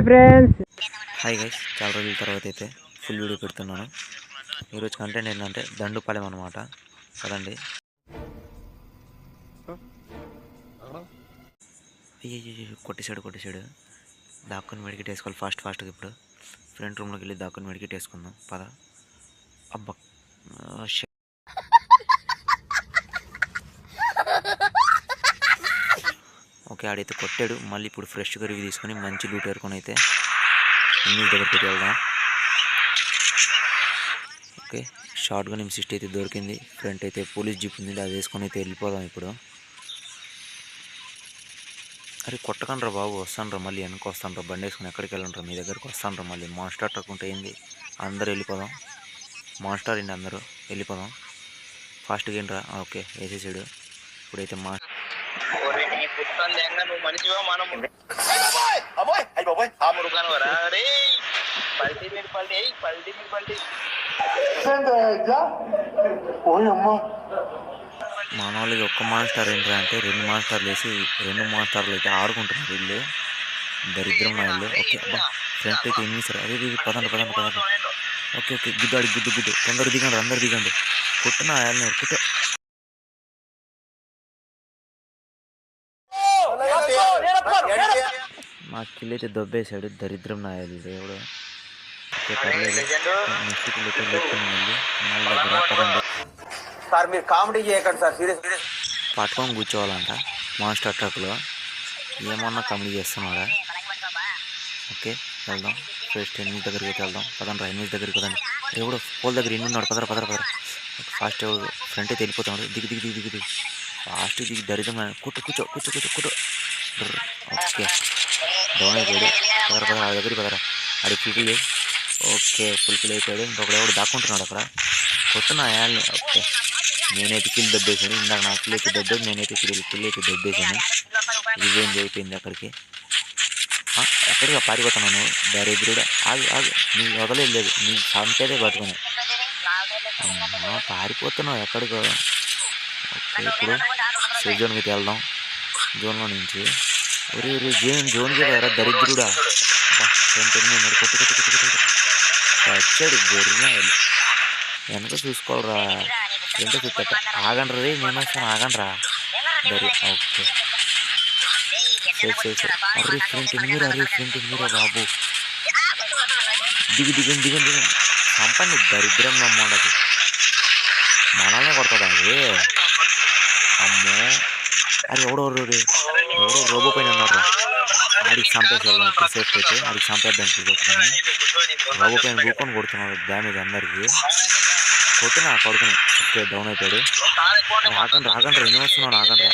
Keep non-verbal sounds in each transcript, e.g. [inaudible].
Hi friends hi guys చాలా రోజుల తర్వాత అయితే ఫుల్ వీడియో పెడుతున్నాను. ఈరోజు కంటెంట్ ఏంటంటే దండుపాలెం అనమాట కదండి అయ్యో కొట్టేసాడు కొట్టేసాడు దాక్కుని మెడికెట్ వేసుకోవాలి. ఫాస్ట్ ఫాస్ట్గా ఇప్పుడు. ఫ్రంట్ రూమ్లోకి వెళ్ళి దాక్కుని మెడికెట్ వేసుకుందాం. పద. అబ్బా ఆ, shit. ఓకే ఆడైతే కొట్టాడు. మళ్ళీ ఇప్పుడు ఫ్రెష్గా రివ్యూ తీసుకొని మంచి లూట్ ఏరుకొని అయితే ఇంగ్లీష్ దగ్గరికి వెళ్దాం. ఓకే షార్ట్ గన్ సిస్ట్ అయితే దొరికింది. ఫ్రంట్ అయితే పోలీస్ జీప్ ఉంది. అది వేసుకొని అయితే వెళ్ళిపోదాం ఇప్పుడు. అరే కొట్టకండ్రా బాబు. వస్తానరా మళ్ళీ వెనక వస్తానరా బండి వేసుకొని ఎక్కడికి వెళ్ళండి మీ దగ్గరికి వస్తానరా మళ్ళీ. మాన్స్టార్ ట్రక్ ఉంటే ఏంది? అందరూ వెళ్ళిపోదాం. మాన్స్టార్ అండి అందరూ వెళ్ళిపోదాం. ఫాస్ట్గా ఏంట్రా? ఓకే వేసేసాడు. ఇప్పుడైతే మా నువ్వు మనిషివా మనం అబ్బాయ్ అయ్యి బాబాయ్! ఆ మురుగాను వరా రే పల్టీ మీద పల్టీ ఏయ్ పల్టీ మీద పల్టీ. ఓయమ్మా మన వాళ్ళకి ఒక్క మాన్స్టార్ ఏంట్రా అంటే రెండు మాన్స్టార్లు వేసి రెండు మాన్స్టార్లు అయితే ఆడుకుంటున్నారు వీళ్ళు. దరిద్రం వీళ్ళు ఓకే అబ్బా ఫ్రంట్ అయితే ఎన్ని సార్ అదే ఇది పదండి పదండి పదండి. ఓకే ఓకే గుద్దాడి గుద్దు గుద్దు తొందర దిగండి అందరు దిగండి. కొట్టున ఆయన కుట్ట మా కిల్ అయితే దొబ్బేశాడు దరిద్రం నా వీళ్ళు దేవుడు సార్ మీరు కామెడీ చేయకండి సార్ సీరియస్ పట్టుకొని కూర్చోవాలంట మాస్టర్ ట్రక్లో ఏమన్నా కామెడీ చేస్తున్నాడా ఓకే వెళ్దాం ఫస్ట్ ఎనిమిది దగ్గరికి అయితే వెళ్దాం పదండి ఎనిమిది దగ్గరికి పదండి ఎవడు పోల్ దగ్గర ఎన్ని ఉన్నాడు పదర పదర పదర ఫాస్ట్ ఫ్రంట్ అయితే వెళ్ళిపోతున్నాడు దిగి దిగి దిగి దిగి దిగి ఫాస్ట్ దిగి దరిద్రం కూర్చో కూర్చో కూర్చో కూర్చో కూర్చో బ్రర్. ఓకే డౌన్ అయిపోయాడు పదర పదర ఆ దగ్గరికి పదర. అది ఫుల్ఫిల్ ఓకే ఫుల్ఫిల్ అయిపోయాడు. ఇంకొకటి ఎవడు దాక్కుంటున్నాడు అక్కడ. కొట్టున్నా యాల్ని ఓకే. నేనైతే కిల్ దెబ్బేసాను ఇందాక నా కిల్ అయితే దెబ్బేసి నేనైతే కిల్ కిల్ అయితే దెబ్బేసాను రివెంజ్ అయిపోయింది అక్కడికి. ఎక్కడిగా పారిపోతున్నాను దరిద్రుడు. ఆగు ఆగు. నీ వదలేదు లేదు. నీ సంతేదే పట్టుకుని. పారిపోతున్నావు ఎక్కడికో? ఓకే ఇప్పుడు సేఫ్ జోన్కి వెళ్దాం. జోన్లో నుంచి. ఒరే ఒరే జోన్ జోన్కి ఎరా దరిద్రుడా. అబ్బా, వచ్చాడు గొర్రెలు. వెనక చూసుకోవాలరా? ఎంత చూపెట్ట ఆగండి రే నేను వస్తాను ఆగండి దరి ఓకే. సేఫ్ సేఫ్ సేఫ్ అర్రే ఫ్రంట్ ఎనిమిరా అరే ఫ్రంట్ ఎనిమిరా బాబు. దిగు దిగండి దిగండి దిగండి చంపండి దరిద్రం నమ్మోడది మనల్ని కొడతాడు అది? అరే ఎవడో ఎవడో రోబో పైన ఉన్నాడు రా. ఆడికి చంపేసేవాళ్ళం ఇప్పుడు సేఫ్ అయితే. ఆడికి చంపేద్దాం చూసుకొని రోబో పైన కూకొని కొడుతున్నాడు డ్యామేజ్ అందరికీ. కొట్టినా కొడుకుని ఓకే డౌన్ అయిపోయాడు. ఆగండి ఆగండి రెండు వస్తున్నాడు ఆగండి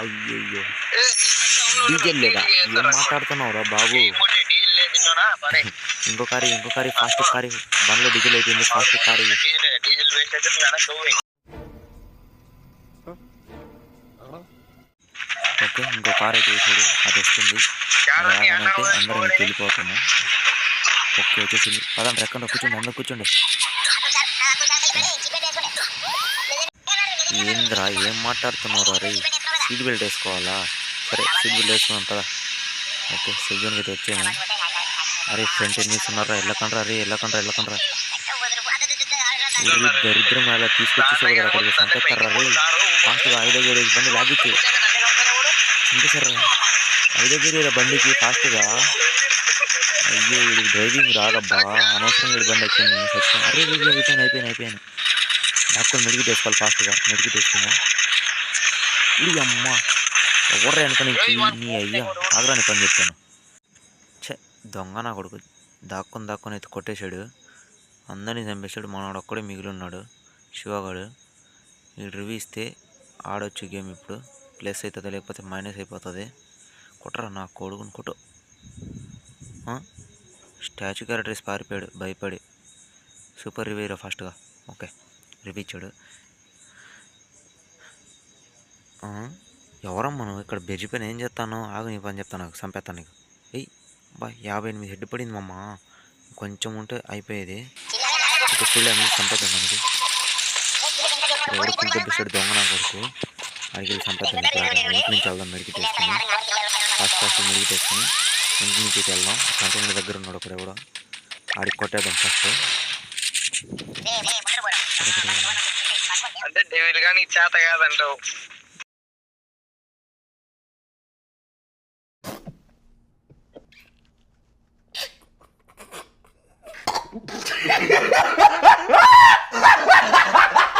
అయ్యయ్యో. డీజిల్ లేదా? ఏం మాట్లాడుతున్నావు రా బాబు? ఇంకో కారీ ఇంకో కారీ ఫాస్ట్ కారీ. బండ్లో డీజిల్ అయిపోయింది ఫాస్ట్ కారీ. అయితే ఇంకో కార్ అయితే వేసాడు అది వస్తుంది. అది రాగానే అయితే అందరం వెళ్ళిపోతాము. ఓకే వచ్చేసింది. పదండి ఎక్కడ కూర్చోండి అందరూ కూర్చోండి. ఏంద్రా ఏం మాట్లాడుతున్నావు రే? సీట్ బెల్ట్ వేసుకోవాలా? సరే సీట్ బెల్ట్ వేసుకున్నాం కదా ఓకే సెజోన్కి అయితే వచ్చాము అరే ఫ్రంట్ ఎన్నిస్ ఉన్నారా వెళ్ళకండ్రా అరే వెళ్ళకండ్రా వెళ్ళకండ్రా. దరిద్రం అలా తీసుకొచ్చేసారు కదా అక్కడికి సంపెత్తారా రే. ఫాస్ట్గా ఐదో ఏడు బండి లాగిచ్చు చంపేశారా సార్. ఐదగిరి బండికి ఫాస్ట్గా. అయ్యో వీడికి డ్రైవింగ్ రాదబ్బా. అనవసరం వీడి బండి వచ్చింది సత్యం. అరే వీడికి అయిపోయాను అయిపోయాను అయిపోయాను డాక్టర్ మెడికి తెచ్చుకోవాలి ఫాస్ట్గా. మెడికి తెచ్చుకున్నా ఇది అమ్మ. ఎవరు వెనక నీ అయ్యా. ఆగ్రాని పని చెప్పాను ఛే దొంగ నా కొడుకు. దాక్కుని దాక్కుని అయితే కొట్టేశాడు. అందరినీ చంపేశాడు. మనవాడు ఒక్కడే మిగిలి ఉన్నాడు. శివగాడు. వీడు రివ్యూ ఇస్తే ఆడొచ్చు గేమ్ ఇప్పుడు. ప్లస్ అవుతుంది లేకపోతే మైనస్ అయిపోతుంది. కొట్టరా నా కొడుకుని కుట్టు. స్టాచ్యూ క్యారెక్టర్స్ పారిపోయాడు భయపడి. సూపర్ రివ్యూరా ఫాస్ట్గా. ఓకే రివ్యూ ఇచ్చాడు ఎవరమ్మా నువ్వు ఇక్కడ బెడ్జ్ పైన ఏం చేస్తాను? ఆగు నీ పని చెప్తాను నాకు చంపేస్తాను నీకు. ఎయ్ బా యాభై ఎనిమిది హెడ్ పడింది మమ్మ. కొంచెం ఉంటే అయిపోయేది. ఇప్పుడు ఫుల్ అనేది చంపేద్దాం మనకి ఎవరు ఫుల్ దొంగ నా కొడుకు? అడిగి ఇక్కడ వెనక నుంచి వెళ్దాం మెడికి చేసుకుని ఫాస్ట్ ఫాస్ట్ మెడికి చేసుకుని ఇంటి నుంచి వెళ్దాం. కంటైనర్ దగ్గర ఉన్నాడు ఒకడు ఎవడో. ఆడికి కొట్టేద్దాం ఫస్ట్. అంటే డెవిల్ గాని చేత కాదంటావు. [laughs]